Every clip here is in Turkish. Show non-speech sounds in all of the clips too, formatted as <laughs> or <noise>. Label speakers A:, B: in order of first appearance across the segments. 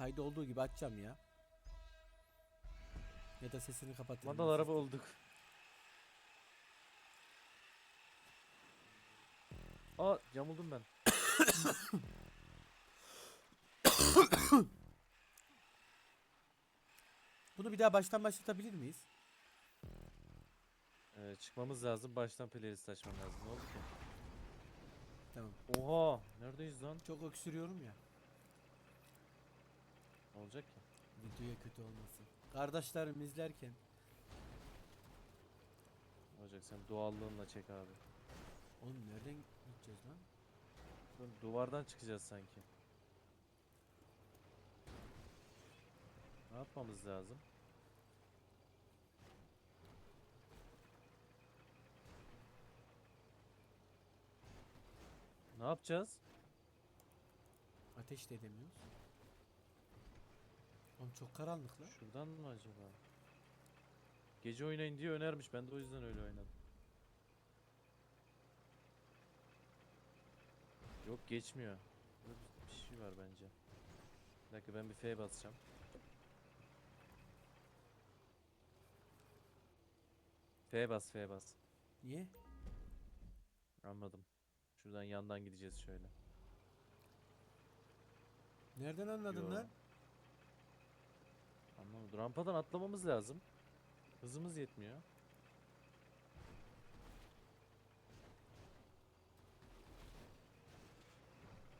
A: kaydı olduğu gibi açacağım ya. Ya da sesini kapatırım.
B: Mandal
A: Nasıl
B: araba olduk. Aa yamuldum ben. <coughs>
A: Bunu bir daha baştan başlatabilir miyiz?
B: Ee, çıkmamız lazım. Baştan playlist açmam lazım. Ne oldu ki?
A: Tamam.
B: Oha! Neredeyiz lan?
A: Çok öksürüyorum ya.
B: Ne olacak ki?
A: Videoya kötü olmasın. Kardeşlerim izlerken.
B: Ne olacak? Sen doğallığınla çek abi.
A: Oğlum nereden gideceğiz lan?
B: Oğlum duvardan çıkacağız sanki. Ne yapmamız lazım? Ne yapacağız?
A: Ateş de edemiyoruz. Oğlum çok karanlık lan.
B: Şuradan mı acaba? Gece oynayın diye önermiş. Ben de o yüzden öyle oynadım. Yok geçmiyor. Burada bir şey var bence. Bir dakika ben bir F basacağım. F bas F bas.
A: Niye?
B: Anladım. Şuradan yandan gideceğiz şöyle.
A: Nereden anladın
B: Yo.
A: lan?
B: Anlamadım. Rampadan atlamamız lazım. Hızımız yetmiyor.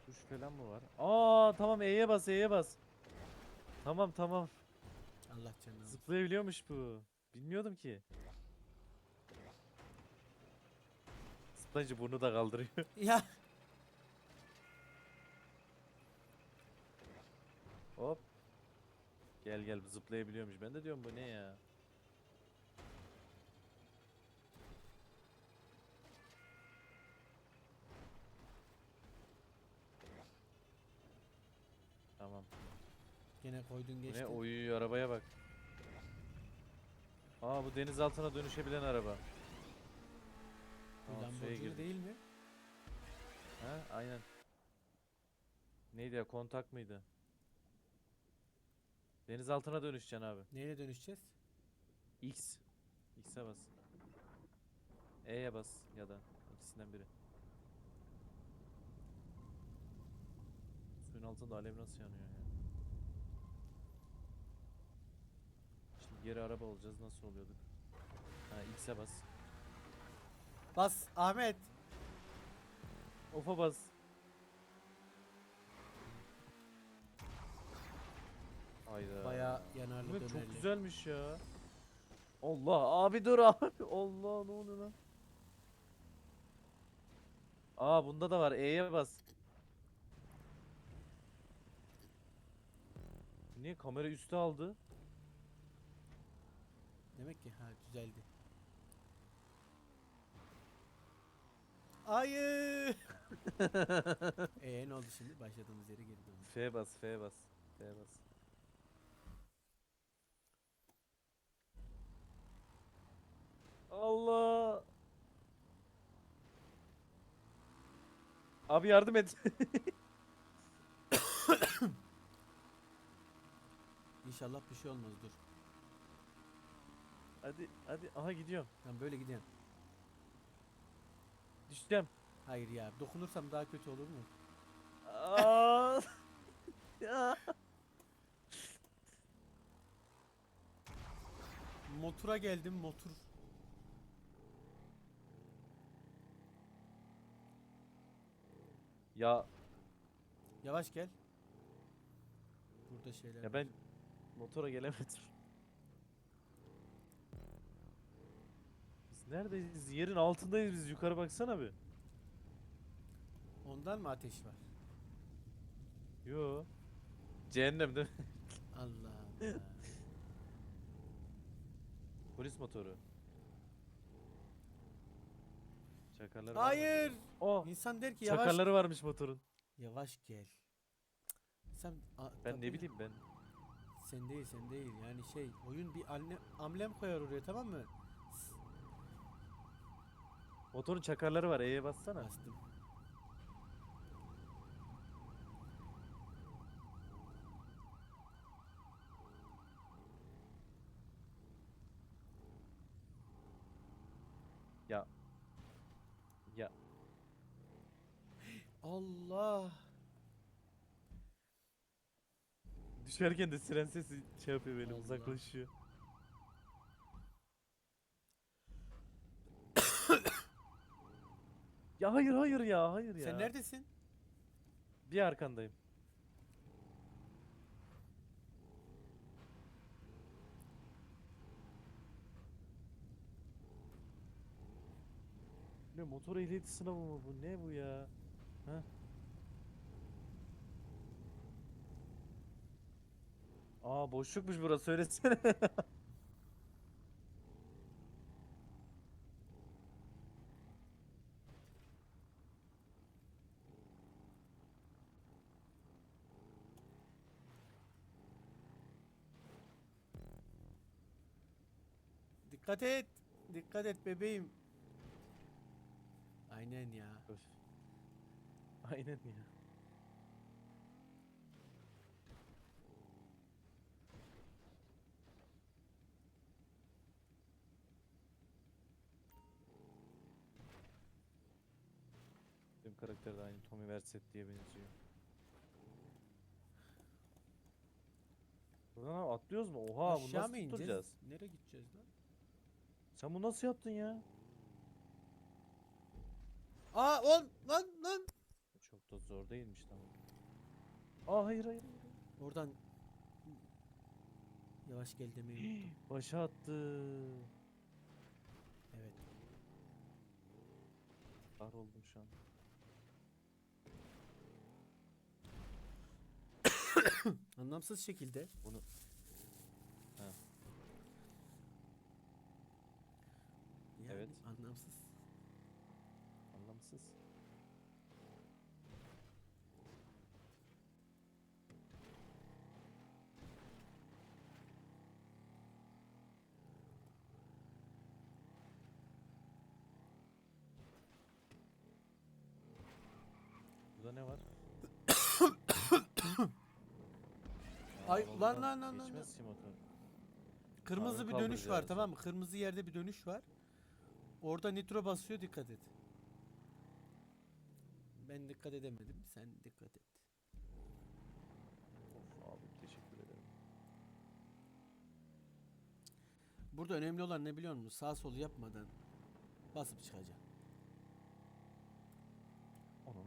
B: Tuş falan mı var? Aa tamam E'ye bas E'ye bas. Tamam tamam.
A: Allah canına.
B: Zıplayabiliyormuş bu. Bilmiyordum ki. Zıplayınca burnu da kaldırıyor. <laughs>
A: Ya
B: Hop. Gel gel zıplayabiliyormuş. Ben de diyorum bu ne ya? Tamam.
A: gene koydun geçti.
B: ne? Oy arabaya bak. Aa bu deniz altına dönüşebilen araba.
A: Bu
B: Tamam, suya
A: Lamborghini
B: girdik.
A: değil mi?
B: Ha aynen. Neydi ya kontak mıydı? Deniz altına dönüşeceksin abi.
A: Neyle dönüşeceğiz?
B: X. X'e bas. E'ye bas ya da ikisinden biri. Suyun altında alev nasıl yanıyor ya? Şimdi geri araba olacağız nasıl oluyorduk? Ha X'e bas.
A: Bas Ahmet.
B: Ofa bas. Hayda.
A: Bayağı yanarlı dönerli.
B: çok güzelmiş ya. Allah abi dur abi. Allah ne oluyor lan? Aa bunda da var. E'ye bas. Niye kamera üstü aldı?
A: Demek ki ha düzeldi. Hayır. <laughs> Eee ne oldu şimdi? Başladığımız yere geri döndük.
B: F bas, F bas. F bas. Allah. Abi yardım et. <laughs>
A: İnşallah bir şey olmaz dur.
B: hadi hadi aha gidiyorum.
A: Ben böyle gidelim.
B: Düşeceğim.
A: Hayır ya dokunursam daha kötü olur mu?
B: Aa! <laughs> ya.
A: Motora geldim motor.
B: Ya
A: Yavaş gel. Burada şeyler.
B: ya ben motora gelemedim. Biz neredeyiz? Yerin altındayız biz. Yukarı baksana bir.
A: Ondan mı ateş var?
B: Yo. Cehennem değil mi? <laughs>
A: Allah Allah.
B: Polis motoru. Çakarları?
A: Hayır.
B: Oh.
A: İnsan der ki yavaş.
B: Çakarları varmış motorun.
A: Yavaş gel. Sen a-
B: Ben
A: tabii
B: ne bileyim ben.
A: Sen değil sen değil yani şey oyun bir anne, amblem koyar oraya tamam mı?
B: Motorun çakarları var. E'ye bassana.
A: Bastım. Allah.
B: Düşerken de siren sesi şey yapıyor beni
A: Allah.
B: uzaklaşıyor. <coughs> ya hayır hayır ya hayır ya.
A: Sen neredesin?
B: Bir arkandayım. Ne motor ehliyeti sınavı mı bu? Ne bu ya? Ha? Aa boşlukmuş burası söylesene. <laughs>
A: Dikkat et. Dikkat et bebeğim. Aynen ya.
B: Öf. Aynen ya. Benim karakter de aynı Tommy Verset diye benziyor. Buradan abi atlıyoruz mu? Oha bunu
A: Aşağı
B: nasıl
A: mı ineceğiz?
B: tutturacağız?
A: Nereye gideceğiz lan?
B: Sen bunu nasıl yaptın ya?
A: Aa on lan lan.
B: Da zor değilmiş tamam. Aa hayır hayır.
A: Oradan yavaş gel demeyi unuttum.
B: Başa attı.
A: Evet.
B: Kahroldum şu an. <coughs>
A: Anlamsız şekilde.
B: Bunu Ha.
A: Yani
B: Evet.
A: Anlamsız.
B: anlamsız. Burada ne var? <coughs>
A: Ay, lan, lan, lan, lan,
B: geçmez ki motor.
A: Kırmızı
B: Abi
A: bir dönüş var
B: kaldıracağız.
A: tamam mı? Kırmızı yerde bir dönüş var. Orada nitro basıyor dikkat et. Ben dikkat edemedim. Sen dikkat et.
B: Of abi teşekkür ederim.
A: Burada önemli olan ne biliyor musun? Sağ sol yapmadan basıp çıkacaksın.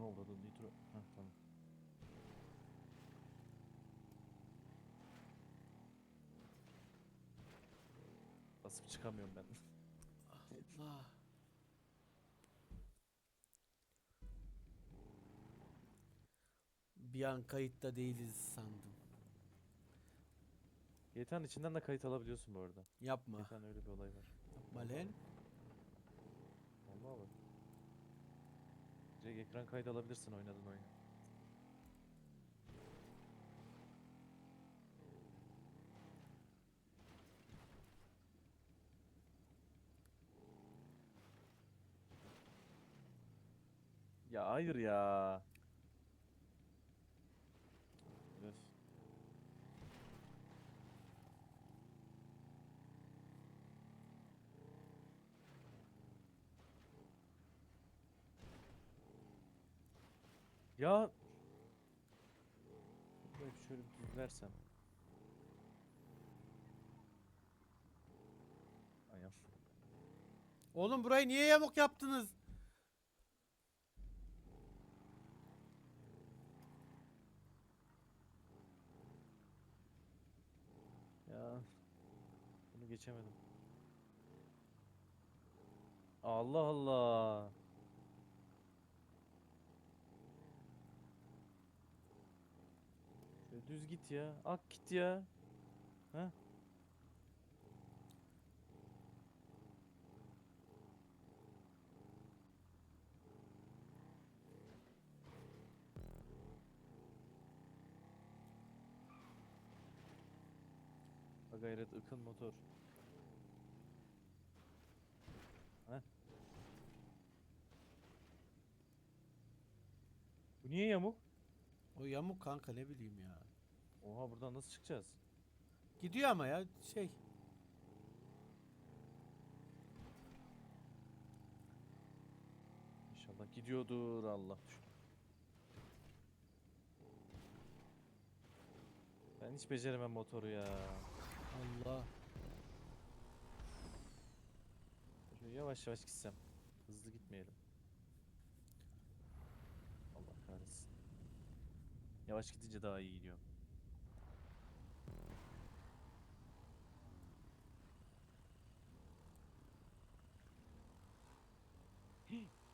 B: Oldu da nitro? Heh, tamam. Basıp çıkamıyorum ben.
A: Allah. Bir an kayıtta değiliz sandım.
B: GTA'nın içinden de kayıt alabiliyorsun bu arada.
A: Yapma.
B: GTA'nın öyle bir olay var.
A: Yapma lan.
B: Vallahi bak. Direkt ekran kaydı alabilirsin oynadığın oyunu. Ya hayır ya. Öf. Ya Burayı şöyle bir düzlersem. Ayağım.
A: Oğlum burayı niye yamuk yaptınız?
B: Ya bunu geçemedim. Allah Allah. Şöyle düz git ya. Ak git ya. Ha? Ha gayret ıkın motor. Ha? Bu niye yamuk?
A: O yamuk kanka ne bileyim ya.
B: Oha buradan nasıl çıkacağız?
A: Gidiyor ama ya şey.
B: İnşallah gidiyordur Allah. Ben hiç beceremem motoru ya.
A: Allah.
B: Şöyle yavaş yavaş gitsem. Hızlı gitmeyelim. Yavaş gidince daha iyi gidiyor.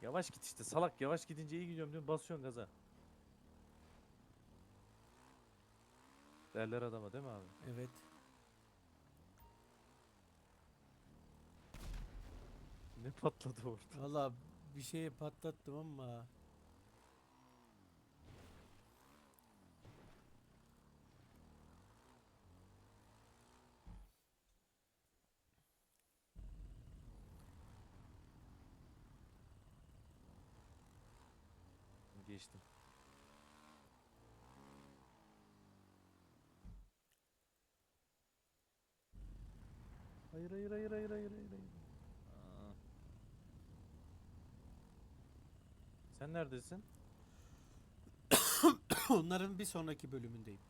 B: Yavaş git işte salak yavaş gidince iyi gidiyorum diyorum basıyorsun gaza. Derler adama değil mi abi?
A: Evet.
B: Ne patladı orada?
A: Valla bir şeye patlattım ama.
B: Geçtim. Hayır hayır hayır hayır hayır hayır. hayır. Aa. Sen neredesin? <coughs>
A: Onların bir sonraki bölümündeyim.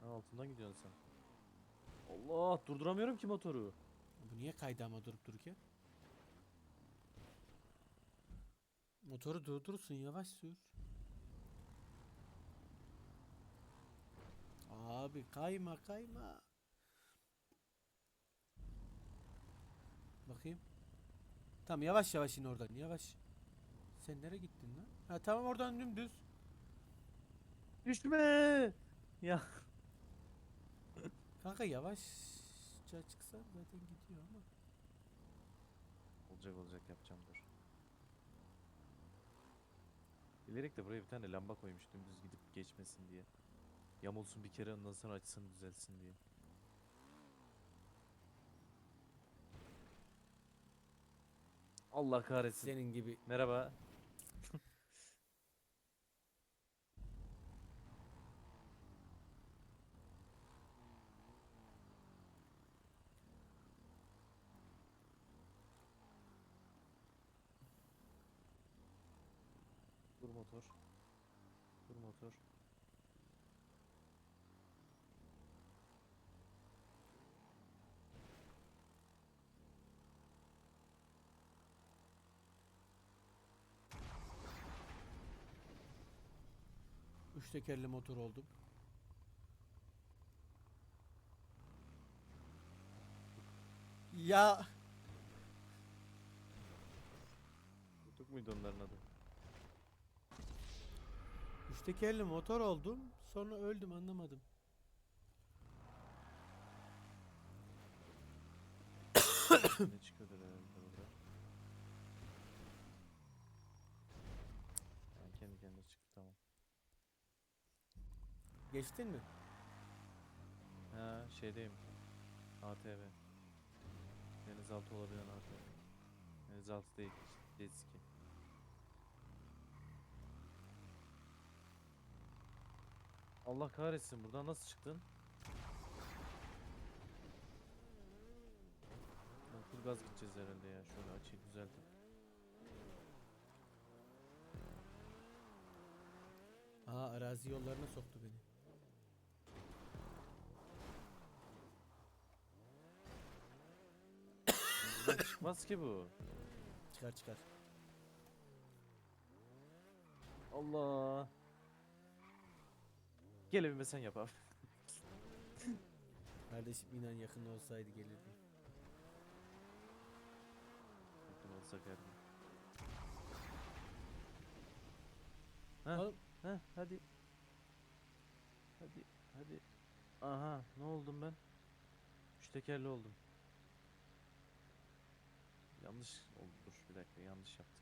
B: Ha, altından gidiyorsun sen. Allah durduramıyorum ki motoru.
A: Bu niye kaydı ama durup dururken? Motoru durdursun yavaş sür. Abi kayma kayma. Bakayım. Tamam yavaş yavaş in oradan yavaş. Sen nereye gittin lan? Ha tamam oradan dümdüz.
B: Düşme. Ya <laughs>
A: Kanka yavaşça çıksan zaten gidiyor ama.
B: olacak olacak yapacağım dur. Bilerek de buraya bir tane lamba koymuş dümdüz gidip geçmesin diye. Yamulsun bir kere ondan sonra açsın düzelsin diye. Allah kahretsin.
A: Senin gibi
B: Merhaba. Dur motor. Dur motor.
A: üç tekerli motor oldum. Ya
B: Tutuk muydu onların adı?
A: üç tekerli motor oldum. Sonra öldüm anlamadım. <coughs>
B: ne çıkıyordur herhalde burada. Yani kendi kendine çıktı tamam.
A: Geçtin mi?
B: Ha şeydeyim. ATV. Denizaltı olabilen ATV. Denizaltı değil. Jet ski. Allah kahretsin buradan nasıl çıktın? Full gaz gideceğiz herhalde ya. Şöyle açıyı düzeltip.
A: Aa arazi yollarına soktu
B: Buradan çıkmaz ki bu.
A: Çıkar çıkar.
B: Allah. Gel evime sen yap abi.
A: Kardeşim inan yakın olsaydı gelirdim.
B: Yakın her gün. Ha,
A: Oğlum,
B: ha, hadi. Hadi, hadi. Aha, ne oldum ben? Üç tekerli oldum. Yanlış oldu. Dur bir dakika, yanlış yaptık.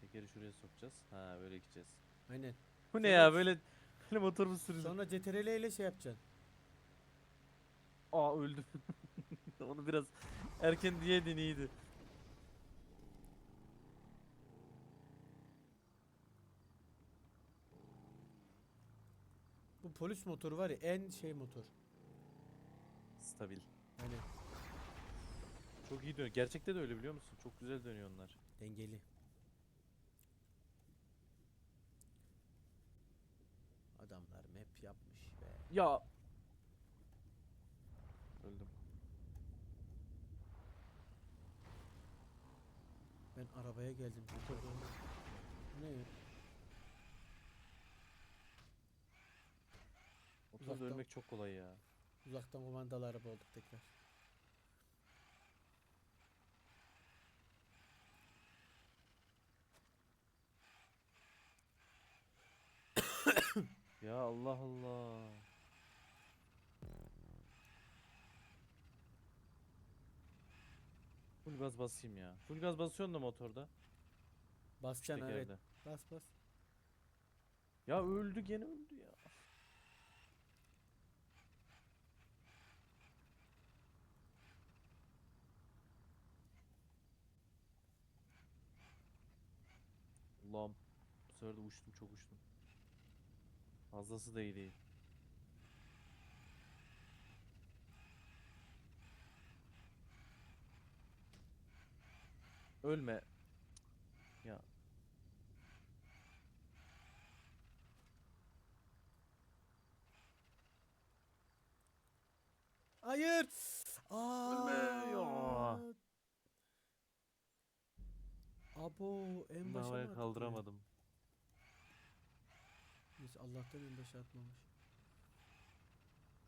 B: Tekeri şuraya sokacağız. Ha, böyle gideceğiz.
A: aynen.
B: Bu ne
A: Sonra-
B: ya böyle böyle motor mu sürülür?
A: Sonra CTRL ile şey yapacaksın.
B: Aa öldüm. <laughs> Onu biraz erken diyeydin iyiydi.
A: Bu polis motoru var ya en şey motor.
B: Stabil.
A: Aynen.
B: Çok iyi dönüyor. Gerçekte de öyle biliyor musun? Çok güzel dönüyor onlar.
A: Dengeli. Adamlar map yapmış be.
B: Ya. Öldüm.
A: Ben arabaya geldim. Ne?
B: Motorda
A: Uzaktan-
B: ölmek çok kolay ya.
A: Uzaktan kumandalı araba olduk tekrar. <coughs>
B: Ya Allah Allah. Full gaz basayım ya. Full gaz basıyorsun da motorda.
A: Basacaksın evet. Bas bas.
B: Ya öldü gene öldü ya. Allah'ım. Bu sefer de uçtum çok uçtum. Fazlası da iyi değil. Ölme. Ya
A: Hayır. Aa.
B: ya.
A: Abo en
B: bunu
A: başa mı
B: havaya kaldıramadım.
A: Neyse Allah'tan en başa atmamış.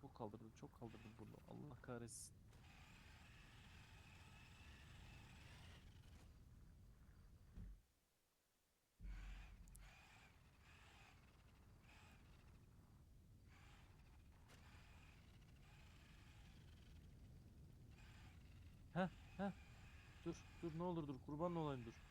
B: Çok kaldırdım, çok kaldırdım bunu. Allah kahretsin. Heh, heh. Dur, dur ne olur dur. Kurban olayım dur.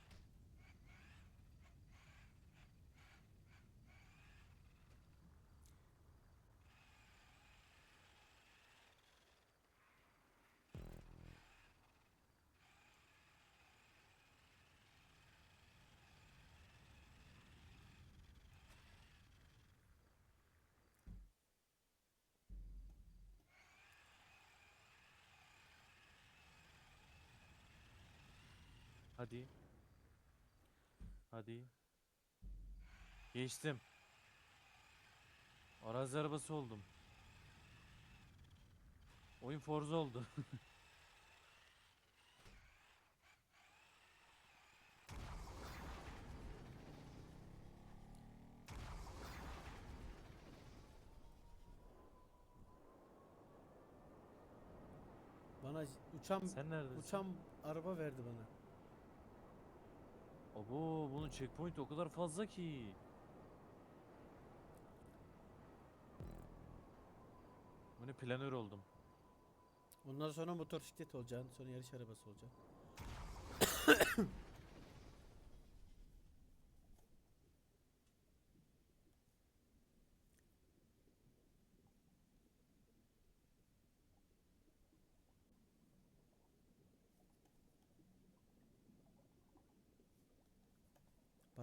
B: Hadi. Hadi. Geçtim. Arazi arabası oldum. Oyun Forza oldu. <laughs>
A: Bana uçan
B: Sen neredesin?
A: uçan araba verdi bana.
B: Abo bunun checkpoint o kadar fazla ki. Bu ne planör oldum.
A: Ondan sonra motosiklet olacaksın, sonra yarış arabası olacaksın. <coughs>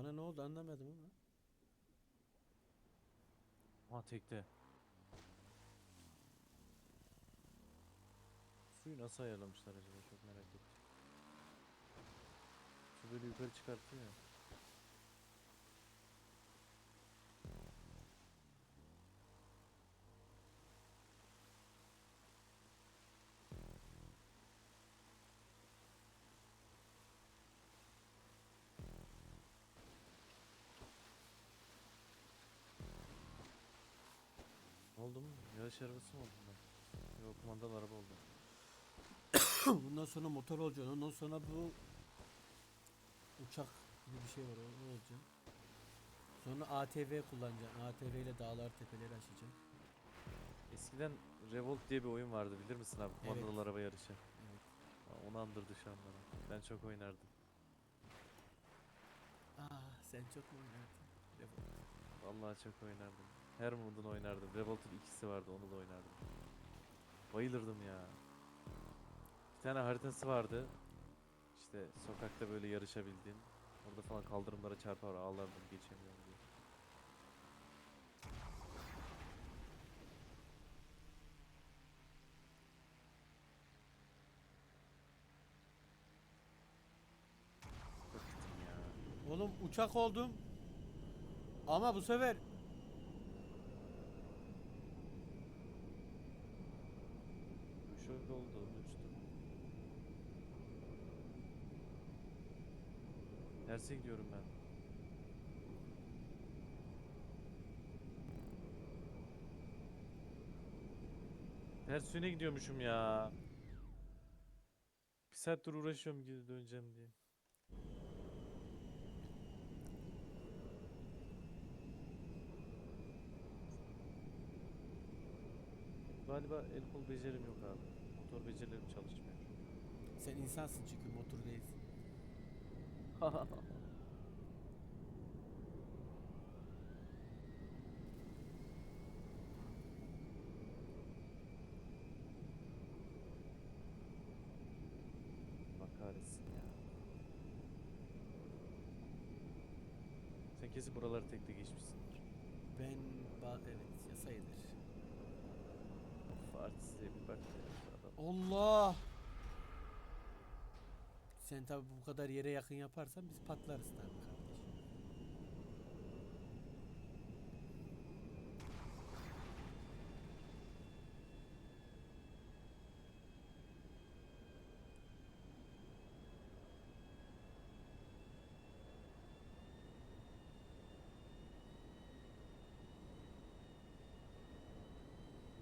A: Bana ne oldu anlamadım ama.
B: Ha tekte. Suyu nasıl ayarlamışlar acaba çok merak ettim. Su böyle yukarı çıkartıyor ya. Ne oldu mu? Yarış arabası mı oldum ben? Yok kumandalı araba oldu. <coughs>
A: Bundan sonra motor olacaksın. Ondan sonra bu uçak gibi bir şey var. O olacak? Sonra ATV kullanacaksın. ATV ile dağlar tepeleri aşacaksın.
B: Eskiden Revolt diye bir oyun vardı bilir misin abi?
A: Evet.
B: Kumandalı araba yarışı.
A: Evet.
B: Ha, Onu andırdı şu an bana. Ben çok oynardım.
A: Aa sen çok mu oynardın? Revolt.
B: Vallahi çok oynardım. Her modunu oynardım. Revolt'un ikisi vardı onu da oynardım. Bayılırdım ya. Bir tane haritası vardı. İşte sokakta böyle yarışabildiğin. Orada falan kaldırımlara çarpar ağlardım geçemiyorum diye.
A: Oğlum uçak oldum. Ama bu sefer
B: Derse gidiyorum ben. Ters yöne gidiyormuşum ya. Bir saattir uğraşıyorum geri döneceğim diye. Galiba el kol becerim yok abi. Motor becerilerim çalışmıyor.
A: sen insansın çünkü motor değilsin. <laughs>
B: Bak kahretsin ya. Sen kesin buraları tekte geçmişsindir.
A: Ben ba- evet ya sayılır.
B: Of artistliğe bir bak ya. şu adam.
A: Allah! Sen tabi bu kadar yere yakın yaparsan biz patlarız tabi kardeş.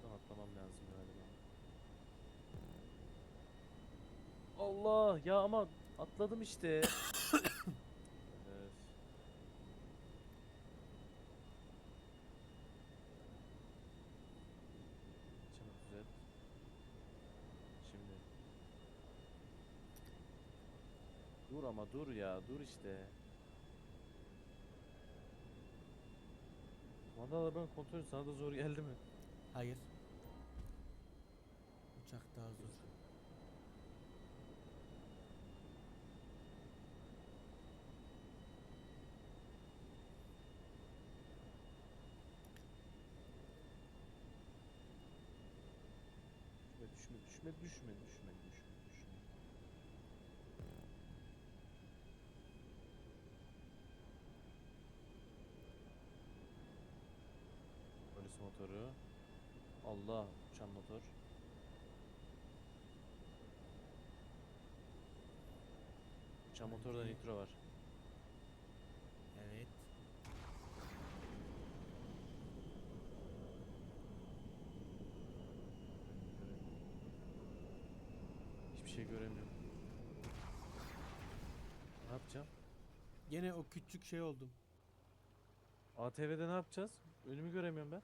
B: Buradan atlamam lazım galiba. Allah ya ama atladım işte. Öf. Çabuk düzelt. Şimdi. Dur ama dur ya dur işte. Mandalar ben kontrol sana da zor geldi mi?
A: Hayır. Uçak daha zor.
B: Düşme düşme düşme düşme. Polis motoru. Allah uçan motor. Uçan motorda nitro var.
A: Evet.
B: Hiçbir şey göremiyorum. Ne yapacağım?
A: Gene o küçük şey oldum.
B: ATV'de ne yapacağız? Önümü göremiyorum ben.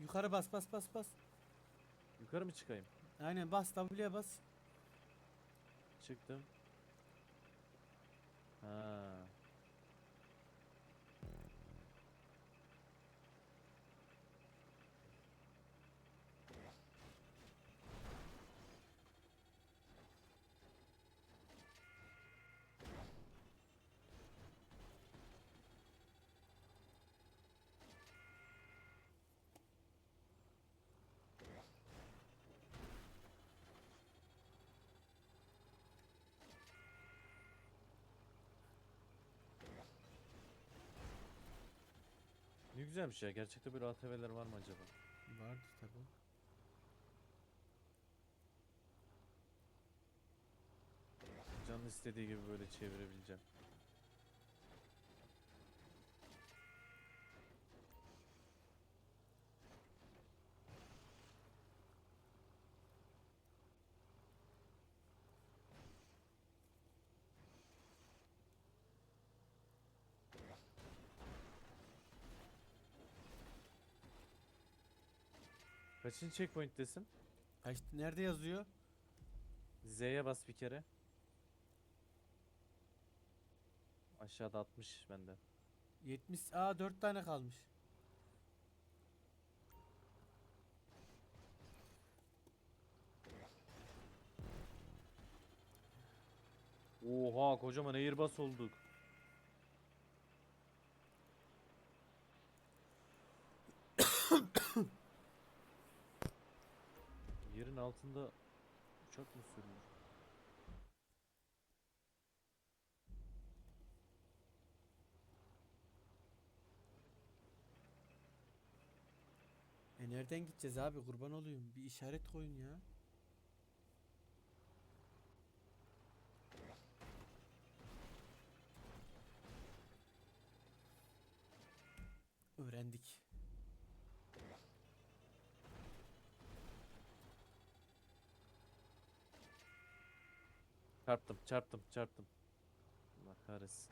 A: Yukarı bas bas bas bas.
B: Yukarı mı çıkayım?
A: Aynen bas W'ye bas.
B: Çıktım. Ha. Ne güzelmiş ya. Gerçekte böyle ATV'ler var mı acaba?
A: Vardır tabi.
B: Canın istediği gibi böyle çevirebileceğim. Kaçıncı checkpoint'tesin?
A: Kaç nerede yazıyor?
B: Z'ye bas bir kere. Aşağıda 60 bende.
A: 70 Aa 4 tane kalmış.
B: Oha kocaman airbus olduk. altında uçak mı sürülür?
A: E nereden gideceğiz abi kurban olayım bir işaret koyun ya. Öğrendik.
B: Çarptım, çarptım, çarptım. Allah kahretsin.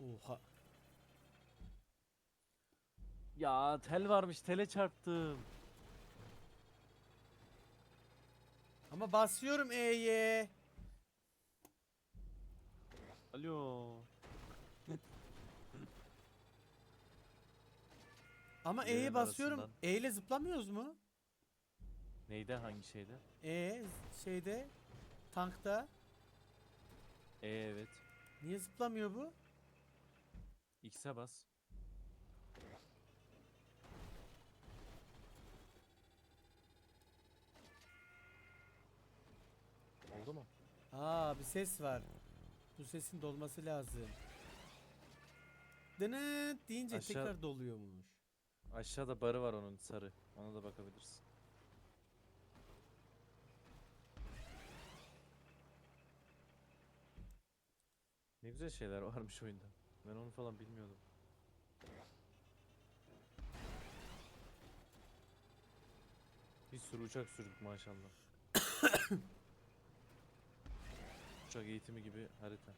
A: Oha.
B: Ya tel varmış, tele çarptım.
A: Ama basıyorum E'ye.
B: Alo.
A: Ama
B: Yerin
A: E'ye basıyorum.
B: arasından.
A: E ile zıplamıyoruz mu?
B: Neyde, hangi şeyde?
A: E şeyde tankta.
B: E evet.
A: Niye zıplamıyor bu?
B: X'e bas. Oldu mu?
A: Aa bir ses var. Bu sesin dolması lazım. Dınıt deyince
B: Aşağı-
A: tekrar doluyormuş.
B: Aşağıda barı var onun sarı. Ona da bakabilirsin. Ne güzel şeyler varmış oyunda. Ben onu falan bilmiyordum. Bir sürü uçak sürdük maşallah. <coughs> uçak eğitimi gibi harita.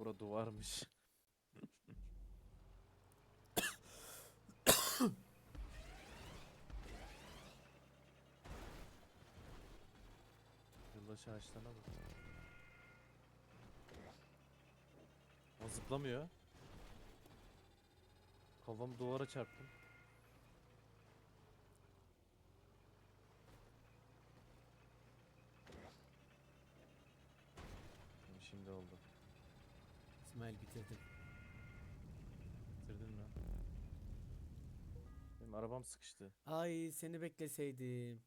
B: Bura duvarmış. Yılbaşı ağaçlarına bak. O zıplamıyor. Kafamı duvara çarptım. Şimdi oldu.
A: İsmail bitirdim.
B: Bitirdin mi? Benim arabam sıkıştı.
A: Ay seni bekleseydim.